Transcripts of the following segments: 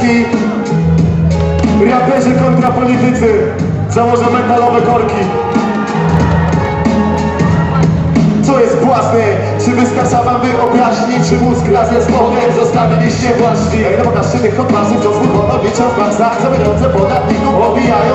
Piaski Raperzy kontra politycy Założę metalowe korki Co jest błazny? Czy wystarcza wam wyobraźni? Czy mózg razem z Bogiem zostawiliście właśnie? Ej, no pokażcie tych odważnych do zwód w bankach Za pieniądze podatników obijają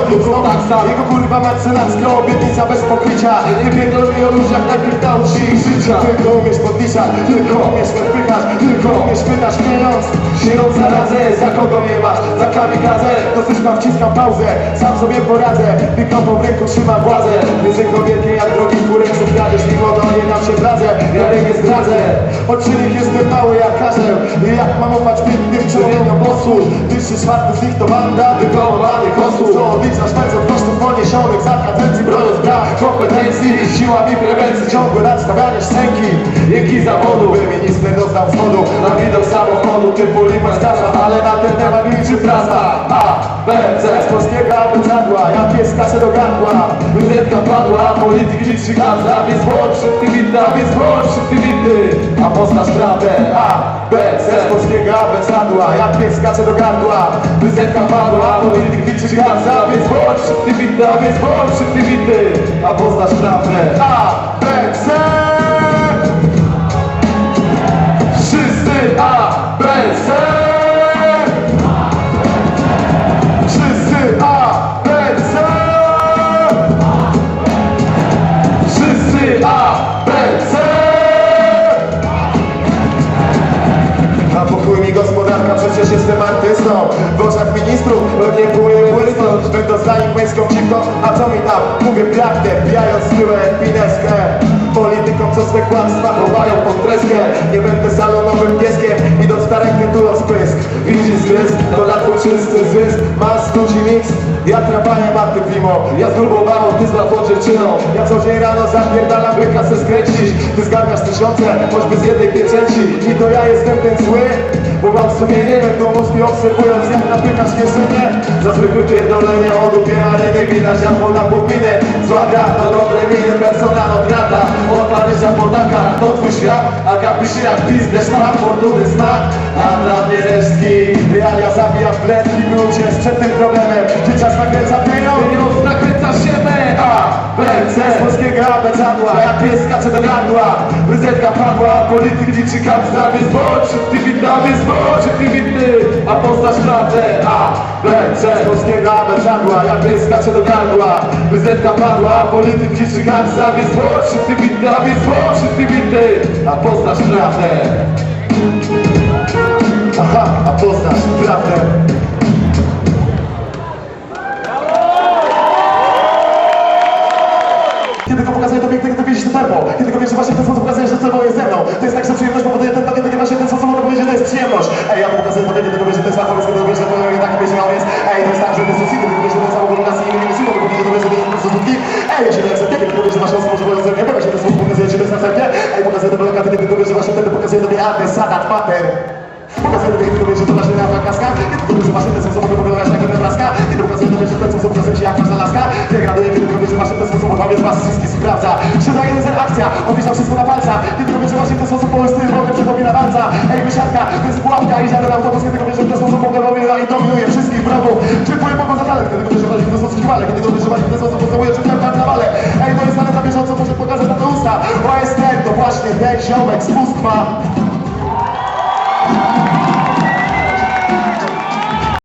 są tak Jego kurwa marcenacka obietnica bez pokrycia. Nie pierdolę o ludziach, najpierw naucz ich życia. Tylko umiesz podliczać, tylko umiesz wpychać Tylko umiesz pytać pieniądz. Sierą zarazę, za kogo nie masz? Za kamikazę, dosyć mam wciskam pauzę Sam sobie poradzę, mikrofon w ręku trzyma władzę. Ryzyko wielkie jak drogi, które co kradzież Mimo to nie dam się ja nie zdradzę Od czynnych jestem mały jak I jak mam ufać pięknym człowieniom posłu Wyższy czwarty z nich to banda dyplomowanych osób. Co odliczasz pędzą kosztów poniesionych Za kadencji broniąc brak kompetencji. Siłami prewencji ciągłe nadstawianie szczęki. Jęki zawodu, by minister dostał schodu Na widok samochodu typu limustaza Ale na ten temat milczy prasa A, B, C Z polskiego abecadła, ja pies kaszę do gardła Wyzetka padła, polityk liczy gazda Więc bądź szybki winda, więc bądź szybki windy. A poznasz prawdę A, B, C Z polskiego abecadła, ja pies kaszę do gardła Wyzetka padła, polityk liczy gazda Więc bądź szybki winda, więc bądź szybki windy. A poznasz prawdę A, B, C przecież jestem artystą. W oczach ministrów pewnie płyję błysnąć Będą za nich męską dziwką, a co mi tam? Mówię prawdę, pijając tyłek pineskę Politykom, co swe kłamstwa chowają pod treskę. Nie będę salonowym pieskiem, idąc na rękę tu rozprysk Widzisz zrysk, to twój czysty zysk. Masz studzi mix, ja tramwajem, a ty Ja z grubą mamą, ty z łatwą dziewczyną Ja co dzień rano zapierdalam, by kasę skręcić. Ty zgarniasz tysiące, choćby z jednej pieczęci. I to ja jestem ten zły bo mam sumienie, mózgi obserwując jak napykasz kieszenie Za zwykłe pierdolenie odupieranie nie widać jak na popinę Zła gra to dobre miny, persona non grata Od Paryża po Dakar, to twój świat. A gapi się jak biznes, ma fortuny smak. A dla mnie resztki, realia zabija w pletki By uciec przed tym problemem, czy czas nakręca pieniądz Pieniądz nakręca siebie, a B, C Z polskiego abecadła, jak pies skacze do gardła. Wyzetka padła, polityk liczy kapsa Więc bądź szybki winda, więc bądź szybki windy A poznasz prawdę, A, B, C Z polskiego abecadła, jak pies skacze do gardła. Wyzetka padła, polityk liczy kapsa Więc bądź szybki winda, więc bądź szybki windy A poznasz prawdę To jest tak, że przyjemność powoduje ten kiedy właśnie w ten sposób mogę powiedzieć, że to jest przyjemność Ej, ja mu pokazuję kiedy go wiesz, że to jest kiedy go wiesz, że to jest taki bierzmiał jest Ej, to jest tak, że to jest kiedy go wiesz, że to jest samochód i nie kiedy go wiesz, że to jest sutki Ej, ja się nie akceptuję, kiedy go wiesz, że masz osób, że to nie się w ten sposób pokazuje, że to jest następnie Ej, pokazuję tobie lokaty, kiedy go wiesz, że właśnie wtedy pokazuję tobie adres, sadat, pater Pokazuję tobie, kiedy go wiesz, że to właśnie na kaska Kiedy go wiesz, że ten sposób mogę pokazać jak Nebraska Kiedy pokazuję tobie, że ten sposób pokazuje się jak każda laska kiedy że w ten sposób odmawiam z was wszystkich sprawdza 3, 2, 1, 0, akcja, opiszam wszystko na palcach sposób polskim Boga przypomina bardzo Ej, wysiadka, to jest pułapka i żaden autobus nie tylko bierze w ten sposób pokonowina i dominuje wszystkich brawo Czy twoje mogą za talent, kiedy go przeżywaliśmy w ten sposób trwale Kiedy go przeżywaliśmy w ten sposób potrzebuje czy ten karnawale Ej, to jest zaleta bieżąco, może pokazać na te usta Bo jest ten, to właśnie ten ziomek z pustma